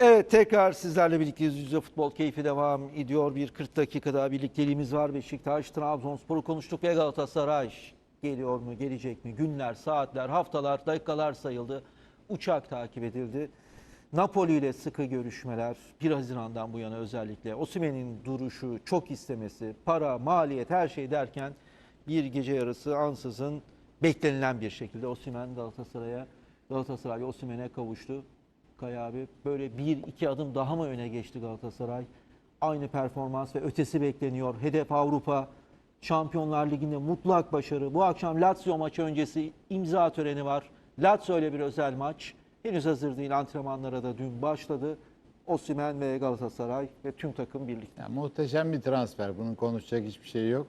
Evet tekrar sizlerle birlikte yüz yüze futbol keyfi devam ediyor. Bir 40 dakikada birlikteliğimiz var. Beşiktaş, Trabzonspor'u konuştuk ve Galatasaray geliyor mu, gelecek mi? Günler, saatler, haftalar, dakikalar sayıldı. Uçak takip edildi. Napoli ile sıkı görüşmeler 1 Haziran'dan bu yana özellikle Osimhen'in duruşu, çok istemesi, para, maliyet her şey derken bir gece yarısı ansızın beklenilen bir şekilde Osimhen Galatasaray'a Galatasaray Osimhen'e kavuştu. Kaya abi böyle bir iki adım daha mı öne geçti Galatasaray? Aynı performans ve ötesi bekleniyor. Hedef Avrupa. Şampiyonlar Ligi'nde mutlak başarı. Bu akşam Lazio maçı öncesi imza töreni var. Lazio ile bir özel maç. Henüz hazır değil. Antrenmanlara da dün başladı. Osimhen ve Galatasaray ve tüm takım birlikte. Ya, muhteşem bir transfer. Bunun konuşacak hiçbir şey yok.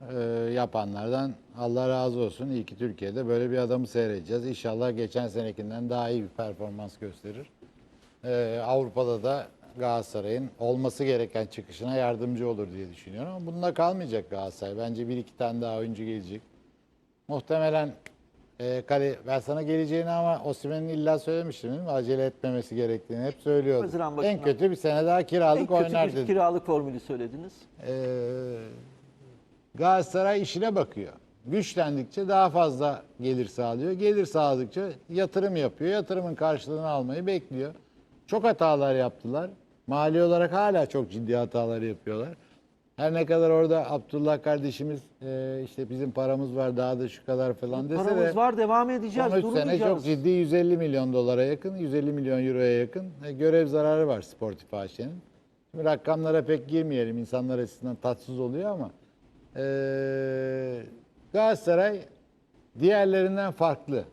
Ee, yapanlardan Allah razı olsun. İyi ki Türkiye'de böyle bir adamı seyredeceğiz. İnşallah geçen senekinden daha iyi bir performans gösterir. Ee, Avrupa'da da Galatasaray'ın olması gereken çıkışına yardımcı olur diye düşünüyorum. Ama bununla kalmayacak Galatasaray. Bence bir iki tane daha oyuncu gelecek. Muhtemelen e, kale, ben sana geleceğini ama Osimhen'in illa söylemiştim değil mi? Acele etmemesi gerektiğini hep söylüyordum. Haziran En kötü bir sene daha En kiralık kötü oynar bir dedim. kiralık formülü söylediniz. Ee, Galatasaray işine bakıyor. Güçlendikçe daha fazla gelir sağlıyor. Gelir sağladıkça yatırım yapıyor. Yatırımın karşılığını almayı bekliyor. Çok hatalar yaptılar. Mali olarak hala çok ciddi hatalar yapıyorlar. Her ne kadar orada Abdullah kardeşimiz e, işte bizim paramız var daha da şu kadar falan dese de Paramız var devam edeceğiz. son 3 sene durmayacağız. çok ciddi 150 milyon dolara yakın, 150 milyon euroya yakın e, görev zararı var Sportif AŞ'nin. Şimdi rakamlara pek girmeyelim. insanlar açısından tatsız oluyor ama e, Galatasaray diğerlerinden farklı.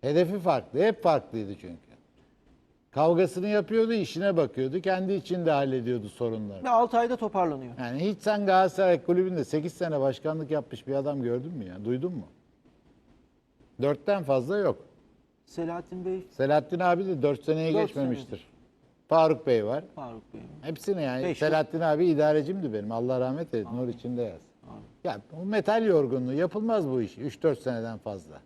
Hedefi farklı. Hep farklıydı çünkü. Kavgasını yapıyordu, işine bakıyordu. Kendi içinde hallediyordu sorunları. Ve 6 ayda toparlanıyor. Yani hiç sen Galatasaray kulübünde 8 sene başkanlık yapmış bir adam gördün mü ya? Duydun mu? Dörtten fazla yok. Selahattin Bey, Selahattin abi de 4 seneye Dört geçmemiştir. Faruk Bey var. Faruk Bey. Hepsini yani. Beş Selahattin abi idarecimdi benim. Allah rahmet eylesin. Nur içinde yaz. Ya bu metal yorgunluğu yapılmaz bu iş 3-4 seneden fazla.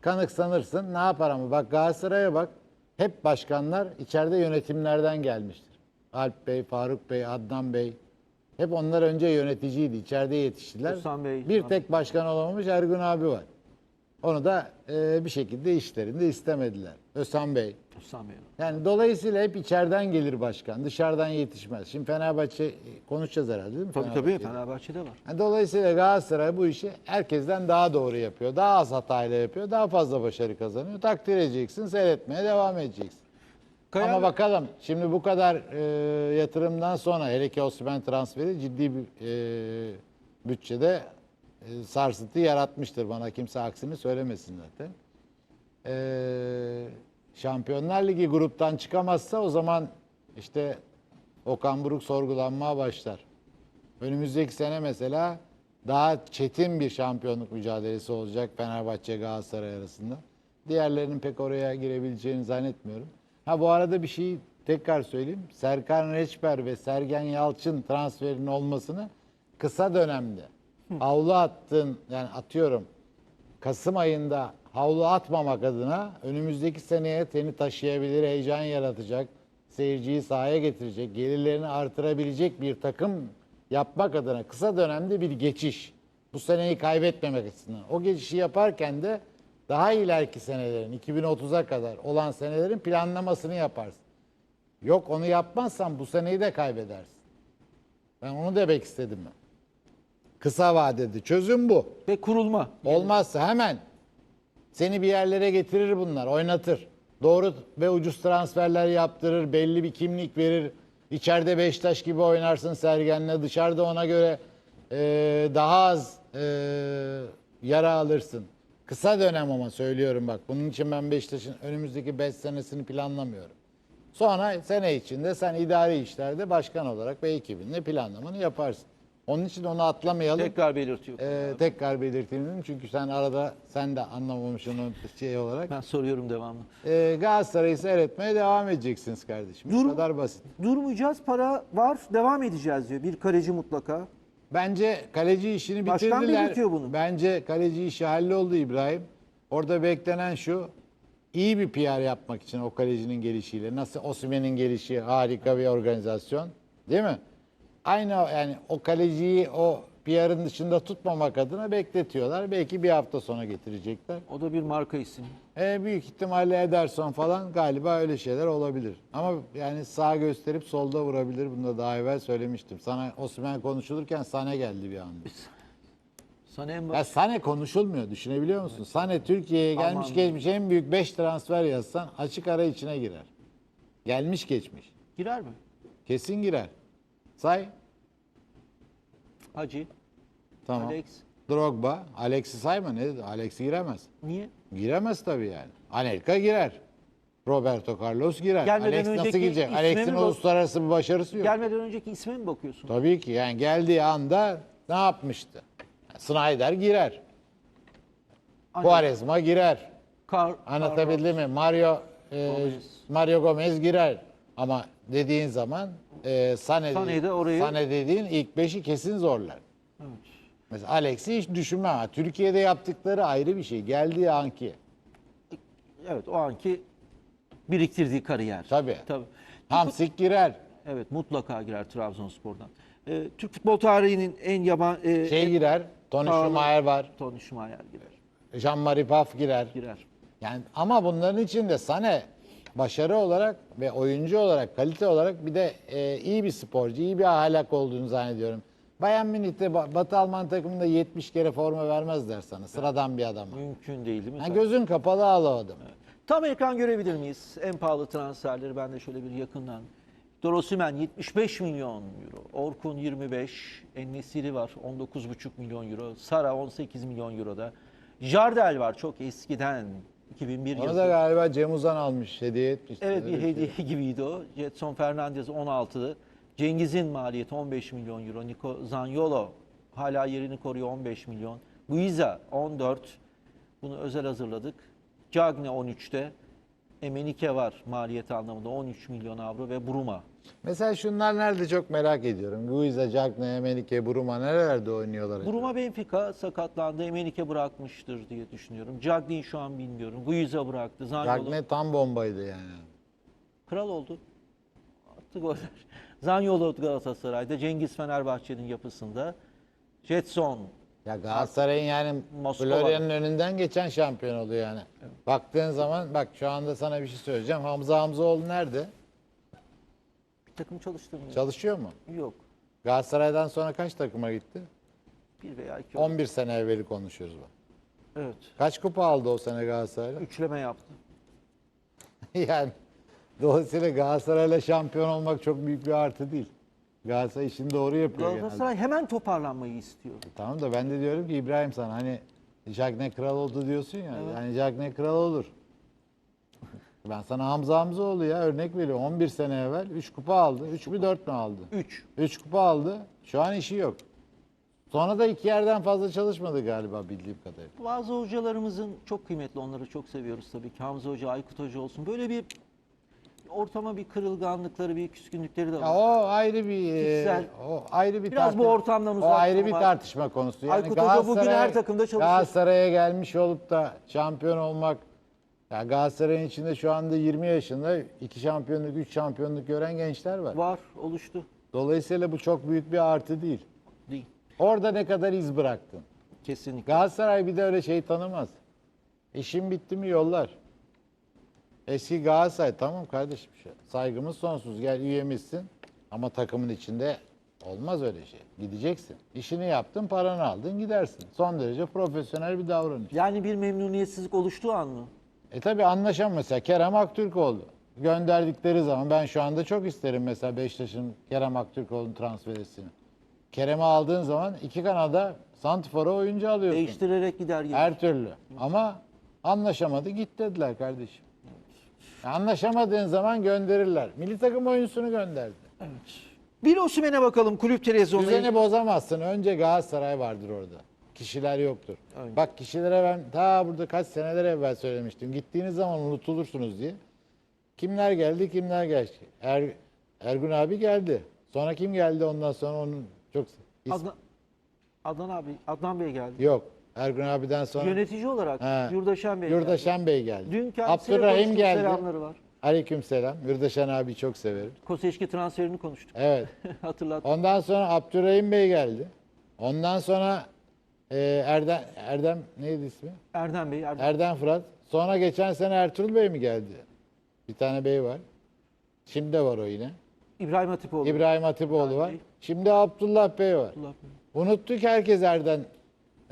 Kanık sanırsın ne yapar ama bak Galatasaray'a bak. Hep başkanlar içeride yönetimlerden gelmiştir. Alp Bey, Faruk Bey, Adnan Bey. Hep onlar önce yöneticiydi. içeride yetiştiler. Osman Bey, bir tek başkan olamamış Ergun abi var. Onu da e, bir şekilde işlerinde istemediler. Özhan Bey. Osman Bey. Yani dolayısıyla hep içeriden gelir başkan. Dışarıdan yetişmez. Şimdi Fenerbahçe e, konuşacağız herhalde değil mi? Tabii tabii Fenerbahçe'de? Var. Yani dolayısıyla Galatasaray bu işi herkesten daha doğru yapıyor. Daha az hatayla yapıyor. Daha fazla başarı kazanıyor. Takdir edeceksin. Seyretmeye devam edeceksin. Kaya- Ama bakalım şimdi bu kadar e, yatırımdan sonra hele ki Osimhen transferi ciddi bir e, bütçede e, sarsıntı yaratmıştır. Bana kimse aksini söylemesin zaten. E, Şampiyonlar Ligi gruptan çıkamazsa o zaman işte Okan Buruk sorgulanmaya başlar. Önümüzdeki sene mesela daha çetin bir şampiyonluk mücadelesi olacak Fenerbahçe Galatasaray arasında. Diğerlerinin pek oraya girebileceğini zannetmiyorum. Ha bu arada bir şey tekrar söyleyeyim. Serkan Reçber ve Sergen Yalçın transferinin olmasını kısa dönemde havlu attın yani atıyorum Kasım ayında havlu atmamak adına önümüzdeki seneye seni taşıyabilir, heyecan yaratacak, seyirciyi sahaya getirecek, gelirlerini artırabilecek bir takım yapmak adına kısa dönemde bir geçiş. Bu seneyi kaybetmemek açısından. O geçişi yaparken de daha ileriki senelerin, 2030'a kadar olan senelerin planlamasını yaparsın. Yok onu yapmazsan bu seneyi de kaybedersin. Ben onu demek istedim ben. Kısa vadede çözüm bu. Ve kurulma. Olmazsa hemen seni bir yerlere getirir bunlar, oynatır. Doğru ve ucuz transferler yaptırır, belli bir kimlik verir. İçeride Beşiktaş gibi oynarsın Sergen'le, dışarıda ona göre e, daha az e, yara alırsın. Kısa dönem ama söylüyorum bak. Bunun için ben Beşiktaş'ın önümüzdeki 5 senesini planlamıyorum. Sonra sene içinde sen idari işlerde başkan olarak ve ekibinle planlamanı yaparsın. Onun için onu atlamayalım. Tekrar belirtiyor. Ee, tekrar belirteyim dedim çünkü sen arada sen de anlamamışsın o şey olarak. Ben soruyorum devamlı. Ee, Galatasaray'ı seyretmeye devam edeceksiniz kardeşim. Bu Dur- kadar basit. Durmayacağız, para var, devam edeceğiz diyor. Bir kaleci mutlaka. Bence kaleci işini Başkan bitirdiler. belirtiyor bunu. Bence kaleci işi halloldu İbrahim. Orada beklenen şu. iyi bir PR yapmak için o kalecinin gelişiyle nasıl Osimhen'in gelişi harika bir organizasyon değil mi? Aynı yani o kaleciyi o PR'ın dışında tutmamak adına bekletiyorlar. Belki bir hafta sonra getirecekler. O da bir marka isim. E, büyük ihtimalle Ederson falan galiba öyle şeyler olabilir. Ama yani sağ gösterip solda vurabilir. Bunu da daha evvel söylemiştim. Sana Osimhen konuşulurken Sane geldi bir anda. Sana en Ya Sane konuşulmuyor düşünebiliyor musun? Sane Türkiye'ye gelmiş Aman. geçmiş en büyük 5 transfer yazsan açık ara içine girer. Gelmiş geçmiş. girer mi? Kesin girer. Say. Hacı, Tamam. Alex. Drogba. Alex'i sayma ne dedi? Alex giremez. Niye? Giremez tabii yani. Anelka girer. Roberto Carlos girer. Gelmeden Alex nasıl önceki girecek? ismi Alex'in mi bak- uluslararası bir başarısı yok. Gelmeden önceki isme mi bakıyorsun? Tabii ki yani geldiği anda ne yapmıştı? Snyder girer. Ancak Quaresma girer. Kar, Anlatabildim mi? Mario e, Gomez. Mario Gomez girer. Ama dediğin zaman e, Sane, Sane'yi de orayı- Sane dediğin ilk beşi kesin zorlar. Evet. Mesela Alex'i hiç düşünme ha. Türkiye'de yaptıkları ayrı bir şey. Geldiği anki. Evet o anki biriktirdiği kariyer. Tabii. Tabii. Hamsik girer. Evet mutlaka girer Trabzonspor'dan. Ee, Türk futbol tarihinin en yaban... E, Şey en- girer. Tony Pahalı. Schumacher var. Tony Schumacher girer. Jean-Marie Paf girer. Girer. Yani ama bunların içinde Sane başarı olarak ve oyuncu olarak, kalite olarak bir de e, iyi bir sporcu, iyi bir ahlak olduğunu zannediyorum. Bayern Münih'te Ba- Batı Alman takımında 70 kere forma vermezler sana. Sıradan bir adam. Mümkün değil değil mi? Yani gözün kapalı al o adamı. Tam ekran görebilir miyiz? En pahalı transferleri ben de şöyle bir yakından. Dorosimen 75 milyon euro. Orkun 25. Ennesiri var 19,5 milyon euro. Sara 18 milyon euroda. Jardel var çok eskiden. 2001 Onu da galiba Cem Uzan almış, hediye etmişti. Evet bir Öyle şey. hediye gibiydi o. Jetson Fernandez 16'dı. Cengiz'in maliyeti 15 milyon euro. Nico Zaniolo hala yerini koruyor 15 milyon. Guiza 14. Bunu özel hazırladık. Cagne 13'te. Emenike var maliyeti anlamında 13 milyon avro ve Bruma. Mesela şunlar nerede çok merak ediyorum. Guiza, Cagne, Emenike, Buruma nerelerde oynuyorlar? Bruma Benfica sakatlandı. Emenike bırakmıştır diye düşünüyorum. Cagne'yi şu an bilmiyorum. Guiza bıraktı. Zaniolo Cagne tam bombaydı yani. Kral oldu. Attı goller. Zanyolo Galatasaray'da, Cengiz Fenerbahçe'nin yapısında. Jetson Ya Galatasaray'ın yani Moskova. Florya'nın önünden geçen şampiyon oluyor yani. Baktığın zaman bak şu anda sana bir şey söyleyeceğim. Hamza Hamzaoğlu nerede? bir takım çalıştırmıyor. Çalışıyor mu? Yok. Galatasaray'dan sonra kaç takıma gitti? Bir veya iki. 11 sene evveli konuşuyoruz bak. Evet. Kaç kupa aldı o sene Galatasaray'la? Üçleme yaptı. yani dolayısıyla Galatasaray'la şampiyon olmak çok büyük bir artı değil. Galatasaray işini doğru yapıyor genelde. Galatasaray hemen toparlanmayı istiyor. Tamam da ben de diyorum ki İbrahim sana hani Jagne kral oldu diyorsun ya. Yani Jagne kral olur. Ben sana Hamza Hamzaoğlu ya örnek veriyorum. 11 sene evvel 3 kupa aldı. 3 mü 4 mü aldı? Üç. 3 kupa aldı. Şu an işi yok. Sonra da iki yerden fazla çalışmadı galiba bildiğim kadarıyla. Bazı hocalarımızın çok kıymetli, onları çok seviyoruz tabii ki. Hamza Hoca, Aykut Hoca olsun. Böyle bir ortama bir kırılganlıkları, bir küskünlükleri de Ya var. o ayrı bir e, Kişisel- o ayrı bir Biraz bu ortamdan O uzak ayrı bir tartışma konusu. Yani Aykut Hoca bugün her takımda çalışıyor. Galatasaray'a gelmiş olup da şampiyon olmak ya Galatasaray'ın içinde şu anda 20 yaşında iki şampiyonluk, 3 şampiyonluk gören gençler var. Var, oluştu. Dolayısıyla bu çok büyük bir artı değil. Değil. Orada ne kadar iz bıraktın? Kesinlikle. Galatasaray bir de öyle şey tanımaz. İşin bitti mi yollar. Eski Galatasaray tamam kardeşim şey, saygımız sonsuz gel üyemizsin ama takımın içinde olmaz öyle şey. Gideceksin. İşini yaptın paranı aldın gidersin. Son derece profesyonel bir davranış. Yani bir memnuniyetsizlik oluştuğu an mı? E tabi anlaşan mesela Kerem Aktürkoğlu. Gönderdikleri zaman ben şu anda çok isterim mesela Beşiktaş'ın Kerem Aktürkoğlu'nun transfer etsin. Kerem'i aldığın zaman iki kanada Santifor'a oyuncu alıyorsun. Değiştirerek gider gelir. Her türlü. Ama anlaşamadı git dediler kardeşim. Anlaşamadığın zaman gönderirler. Milli takım oyuncusunu gönderdi. Bir Osimhen'e bakalım kulüp televizyonunda. Düzeni bozamazsın. Önce Galatasaray vardır orada. Kişiler yoktur. Aynen. Bak kişilere ben ta burada kaç seneler evvel söylemiştim. Gittiğiniz zaman unutulursunuz diye. Kimler geldi kimler geçti. Er, Ergun abi geldi. Sonra kim geldi ondan sonra onun çok... Adnan, Adnan abi, Adnan Bey geldi. Yok. Ergun abiden sonra Yönetici olarak He. Yurdaşen Bey geldi. Yurdaşen Bey geldi. Dün kendisiyle Abdurrahim geldi. selamları var. Aleykümselam. Yurdaşen abi çok severim. Koseçki transferini konuştuk. Evet. Hatırlat. Ondan sonra Abdurrahim Bey geldi. Ondan sonra e, Erdem, Erdem neydi ismi? Erdem Bey, Erdem. Erdem Fırat. Sonra geçen sene Ertuğrul Bey mi geldi? Bir tane bey var. Şimdi de var o yine. İbrahim Hatipoğlu. İbrahim Hatipoğlu var. Bey. Şimdi Abdullah Bey var. Abdullah Unuttuk herkes Erden.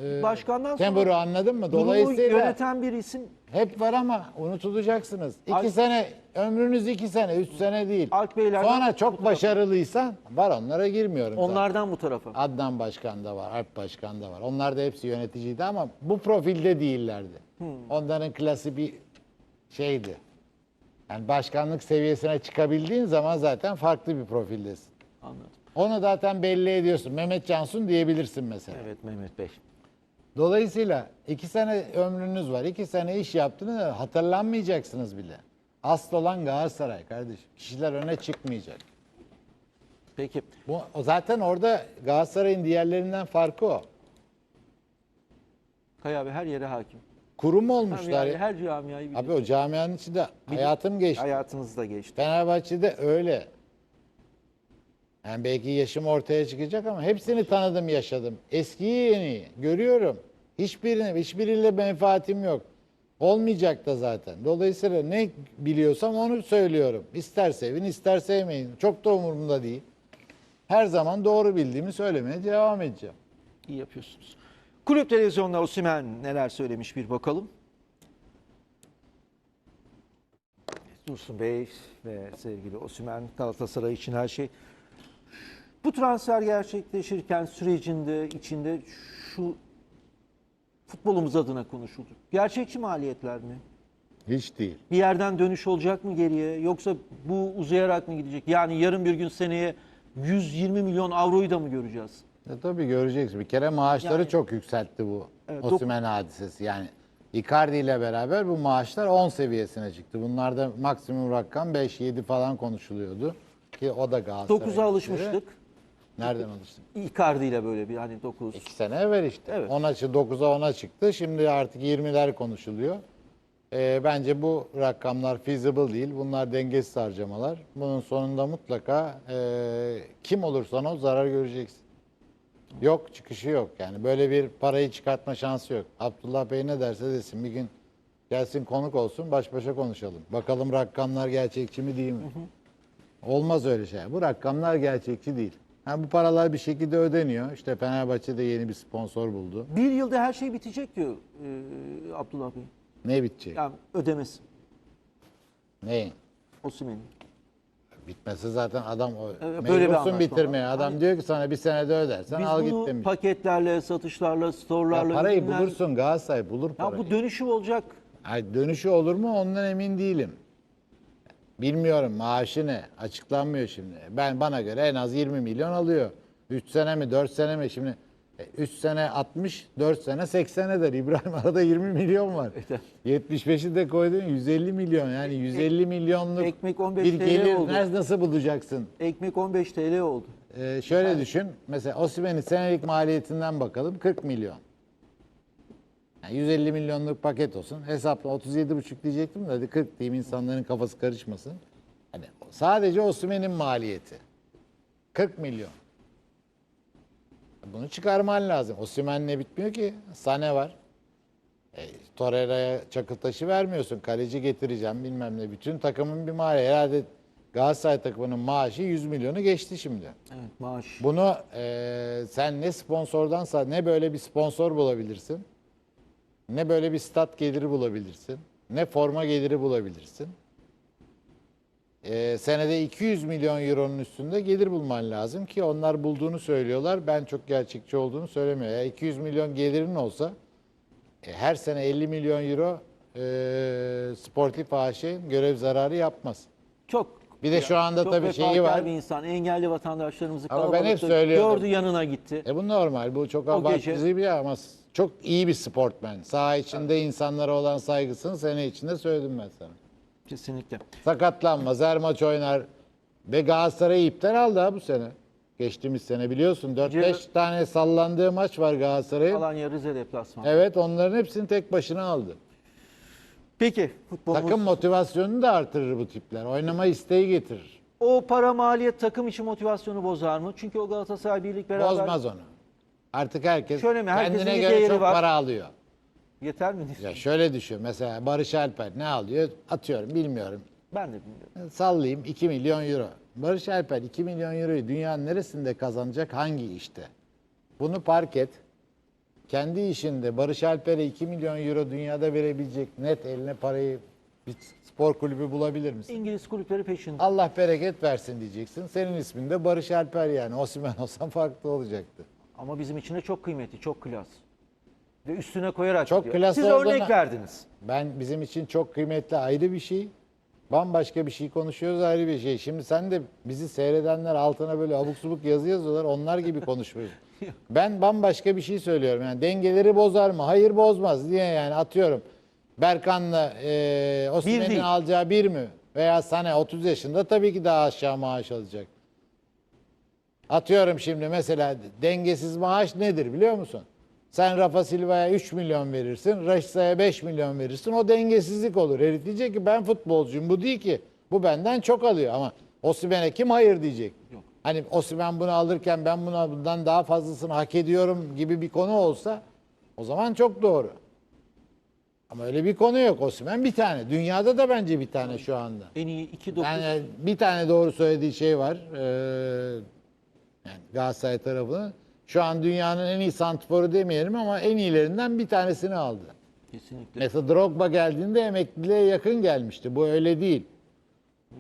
E, Başkandan sonra Temburu anladın mı? Durumu Dolayısıyla yöneten bir isim hep var ama unutulacaksınız. İki Alp- sene, ömrünüz iki sene, üç sene değil. Alp Beylerden Sonra çok başarılıysan var onlara girmiyorum. zaten. onlardan bu tarafa. Adnan Başkan da var, Alp Başkan da var. Onlar da hepsi yöneticiydi ama bu profilde değillerdi. Onların klası bir şeydi. Yani başkanlık seviyesine çıkabildiğin zaman zaten farklı bir profildesin. Anladım. Onu zaten belli ediyorsun. Mehmet Cansun diyebilirsin mesela. Evet Mehmet Bey. Dolayısıyla iki sene ömrünüz var. iki sene iş yaptığını hatırlanmayacaksınız bile. Asıl olan Galatasaray kardeşim. Kişiler öne çıkmayacak. Peki. Bu, zaten orada Galatasaray'ın diğerlerinden farkı o. Kaya abi her yere hakim. Kurum olmuşlar. ya. her camiayı biliyor. Abi o camianın içinde hayatım geçti. Hayatınızda geçti. Fenerbahçe'de öyle. Yani belki yaşım ortaya çıkacak ama hepsini tanıdım, yaşadım. Eskiyi yeniyi görüyorum. Hiçbirine, hiçbiriyle menfaatim yok. Olmayacak da zaten. Dolayısıyla ne biliyorsam onu söylüyorum. İster sevin, ister sevmeyin. Çok da umurumda değil. Her zaman doğru bildiğimi söylemeye devam edeceğim. İyi yapıyorsunuz. Kulüp televizyonda Osimhen neler söylemiş bir bakalım. Dursun Bey ve sevgili Osimhen Galatasaray için her şey. Bu transfer gerçekleşirken sürecinde içinde şu futbolumuz adına konuşuldu. Gerçekçi maliyetler mi? Hiç değil. Bir yerden dönüş olacak mı geriye yoksa bu uzayarak mı gidecek? Yani yarın bir gün seneye 120 milyon avroyu da mı göreceğiz? E tabii göreceksin. Bir kere maaşları Yani- çok yükseltti bu Evet, Osimhen hadisesi. Yani Icardi ile beraber bu maaşlar 10 seviyesine çıktı. Bunlarda maksimum rakam 5-7 falan konuşuluyordu. Ki o da Galatasaray. 9'a alışmıştık. Nereden alıştın? Icardi ile böyle bir hani 9. 2 sene evvel işte. Evet. 10'a çı- 9'a 10'a çıktı. Şimdi artık 20'ler konuşuluyor. E, bence bu rakamlar feasible değil. Bunlar dengesiz harcamalar. Bunun sonunda mutlaka e, kim olursan o zarar göreceksin. Yok çıkışı yok. Yani böyle bir parayı çıkartma şansı yok. Abdullah Bey ne derse desin bir gün gelsin konuk olsun baş başa konuşalım. Bakalım rakamlar gerçekçi mi değil mi? Olmaz öyle şey. Bu rakamlar gerçekçi değil. Ha, bu paralar bir şekilde ödeniyor. İşte Fenerbahçe de yeni bir sponsor buldu. Bir yılda her şey bitecek diyor e, Abdullah Bey. Ne bitecek? Yani ödemesi Ne? Osimhen'in. Bitmesi zaten adam o Evet, böyle bir mecbursun bitirmeye. var. Adam Hani- diyor ki sana bir senede ödersen Biz al git demiş. paketlerle, satışlarla, Ya storelarla... parayı ürünler- bulursun Galatasaray bulur Ya parayı. bu dönüşü olacak. Ay dönüşü olur mu ondan emin değilim. Bilmiyorum maaşı ne açıklanmıyor şimdi. Ben bana göre en az 20 milyon alıyor. 3 sene mi 4 sene mi şimdi 3 sene 60 4 sene 80 eder. İbrahim arada 20 milyon var. 75'i de koydun 150 milyon yani 150 milyonluk ekmek 15 bir TL gelir oldu. nasıl- nasıl bulacaksın? Ekmek 15 TL oldu. Ee, şöyle düşün. Mesela Osimhen'in senelik maliyetinden bakalım 40 milyon. Yani 150 milyonluk paket olsun. Hesapla 37,5 diyecektim de hadi 40 diyeyim insanların kafası karışmasın. Hani sadece Osimhen'in maliyeti. 40 milyon. Bunu çıkarman lazım. Osimhen'le bitmiyor ki. Sane var. E, Torreira'ya çakıl taşı vermiyorsun. Kaleci getireceğim bilmem ne. Bütün takımın bir maliyeti. Herhalde Galatasaray takımının maaşı 100 milyonu geçti şimdi. Evet maaş. Bunu e, sen ne sponsordansa ne böyle bir sponsor bulabilirsin. Ne böyle bir stat geliri bulabilirsin. Ne forma geliri bulabilirsin. E, senede 200 milyon euronun üstünde gelir bulman lazım ki onlar bulduğunu söylüyorlar. Ben çok gerçekçi olduğunu söylemiyor. Ya 200 milyon gelirin olsa e, her sene 50 milyon euro e, sportif AŞ görev zararı yapmaz. Çok. Bir de şu anda çok tabii şeyi var. bir insan. Engelli vatandaşlarımızı Ama ben hep gördü yanına gitti. E bu normal. Bu çok abartıcı bir ama çok iyi bir sportmen. Saha içinde insanlara olan saygısını sene içinde söyledim ben sana. Kesinlikle. Sakatlanmaz, her maç oynar. Ve Galatasaray'ı ipten aldı ha bu sene. Geçtiğimiz sene biliyorsun 4-5 Ce- tane sallandığı maç var Galatasaray'ın. Alanya Rize deplasmanı. Evet onların hepsini tek başına aldı. Peki futbolumuz Takım motivasyonunu da artırır bu tipler. Oynama isteği getirir. o para maliyet takım için motivasyonu bozar mı? Çünkü o Galatasaray birlik beraber Bozmaz onu. Artık herkes Şöyle mi? Herkesin kendine bir göre değeri çok var. para alıyor. yeter mi? Ya şöyle düşün. Mesela Barış Alper ne alıyor? Atıyorum bilmiyorum. Ben de bilmiyorum. Sallayayım 2 milyon euro. Barış Alper 2 milyon euroyu dünyanın neresinde kazanacak? Hangi işte? Bunu park et. Kendi işinde Barış Alper'e 2 milyon euro dünyada verebilecek net eline parayı bir spor kulübü bulabilir misin? İngiliz kulüpleri peşinde. Allah bereket versin diyeceksin. Senin ismin de Barış Alper yani. Osimhen olsan farklı olacaktı. Ama bizim için de çok kıymetli, çok klas. Ve üstüne koyarak Çok gidiyor. klas Siz olduğuna- örnek verdiniz. Ben bizim için çok kıymetli ayrı bir şey. Bambaşka bir şey konuşuyoruz ayrı bir şey. Şimdi sen de bizi seyredenler altına böyle abuk subuk yazı yazıyorlar. Onlar gibi konuşmuyorsun. ben bambaşka bir şey söylüyorum. Yani dengeleri bozar mı? Hayır bozmaz diye yani atıyorum. Berkan'la e, Osimhen'in değil. alacağı bir mi? Veya Sane 30 yaşında tabii ki daha aşağı maaş alacak. Atıyorum şimdi mesela dengesiz maaş nedir biliyor musun? Sen Rafa Silva'ya 3 milyon verirsin, Raşisa'ya 5 milyon verirsin. O dengesizlik olur. Herif diyecek ki ben futbolcuyum. Bu değil ki. Bu benden çok alıyor ama Osimhen'e kim hayır diyecek? Yok. Hani Osimhen bunu alırken ben buna bundan daha fazlasını hak ediyorum gibi bir konu olsa o zaman çok doğru. Ama öyle bir konu yok. Osimhen bir tane. Dünyada da bence bir tane şu anda. En iyi 2-9 Yani bir tane doğru söylediği şey var. Ee, yani Galatasaray tarafının. Şu an dünyanın en iyi santiforu demeyelim ama en iyilerinden bir tanesini aldı. kesinlikle Mesela Drogba geldiğinde emekliliğe yakın gelmişti. Bu öyle değil.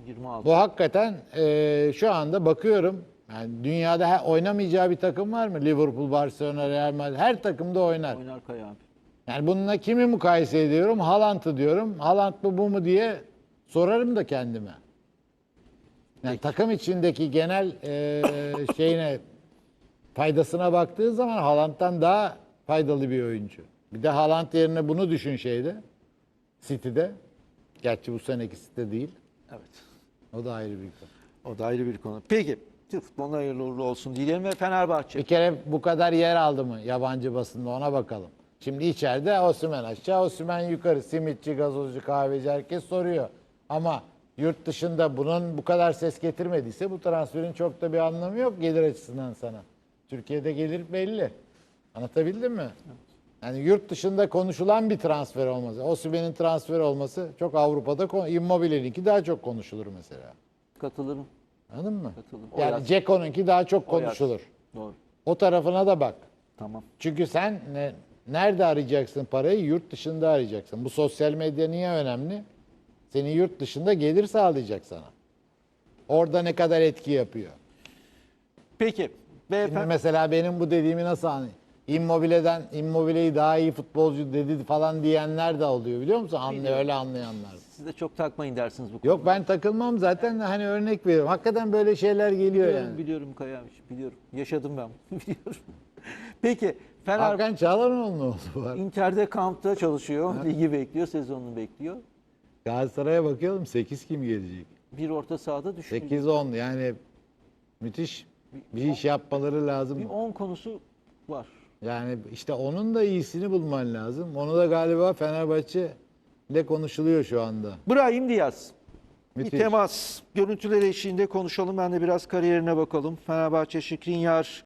26. Bu hakikaten ee, şu anda bakıyorum. Yani dünyada he- oynamayacağı bir takım var mı? Liverpool, Barcelona, Real Madrid. Her takımda oynar. Oynar Kaya abi. Yani bununla kimi mukayese ediyorum? Haaland'ı diyorum. Haaland mı bu mu diye sorarım da kendime. Yani takım içindeki genel e, şeyine faydasına baktığı zaman Haaland'dan daha faydalı bir oyuncu. Bir de Haaland yerine bunu düşün şeyde. City'de. Gerçi bu seneki City değil. Evet. O da ayrı bir konu. O da ayrı bir konu. Peki. Türk futboluna hayırlı uğurlu olsun diyelim ve Fenerbahçe. Bir kere bu kadar yer aldı mı yabancı basında ona bakalım. Şimdi içeride Osman aşağı, Osman yukarı. Simitçi, gazozcu, kahveci herkes soruyor. Ama yurt dışında bunun bu kadar ses getirmediyse bu transferin çok da bir anlamı yok gelir açısından sana. Türkiye'de gelir belli. Anlatabildim mi? Yani yurt dışında konuşulan bir transfer olması. Osimhen'in transfer olması çok Avrupa'da Immobile'ninki daha çok konuşulur mesela. Katılırım. Anladın mı? Katıldım. O Yani. Ceko'nunki daha çok O konuşulur. Doğru. O tarafına da bak. Tamam. Çünkü sen ne, nerede arayacaksın parayı? Yurt dışında arayacaksın. Bu sosyal medya niye önemli? Senin yurt dışında gelir sağlayacak sana. Orada ne kadar etki yapıyor? Peki. Şimdi mesela benim bu dediğimi nasıl anlayayım? Immobile'den Immobile'yi daha iyi futbolcu dedi falan diyenler de oluyor biliyor musun? Anlıyor öyle anlayanlar. siz de çok takmayın dersiniz bu konuda. Yok ben takılmam zaten hani örnek veriyorum. Hakikaten böyle şeyler geliyor Biliyorum, yani. biliyorum Kaya. Biliyorum. Yaşadım ben. biliyorum. Peki. Fener Hakan Çağlanoğlu ne oldu var? Inter'de kampta çalışıyor. Ligi bekliyor. Sezonunu bekliyor. Galatasaray'a bakalım 8 kim gelecek? Bir orta sahada düşün. 8-10 yani müthiş bir iş yapmaları Bir lazım. 10 konusu var. Yani işte onun da iyisini bulman lazım. Onu da galiba Fenerbahçe ile konuşuluyor şu anda. Brahim Diaz. Müthiş. Bir temas. Görüntüler eşliğinde konuşalım. Ben de biraz kariyerine bakalım. Fenerbahçe Şikrinyar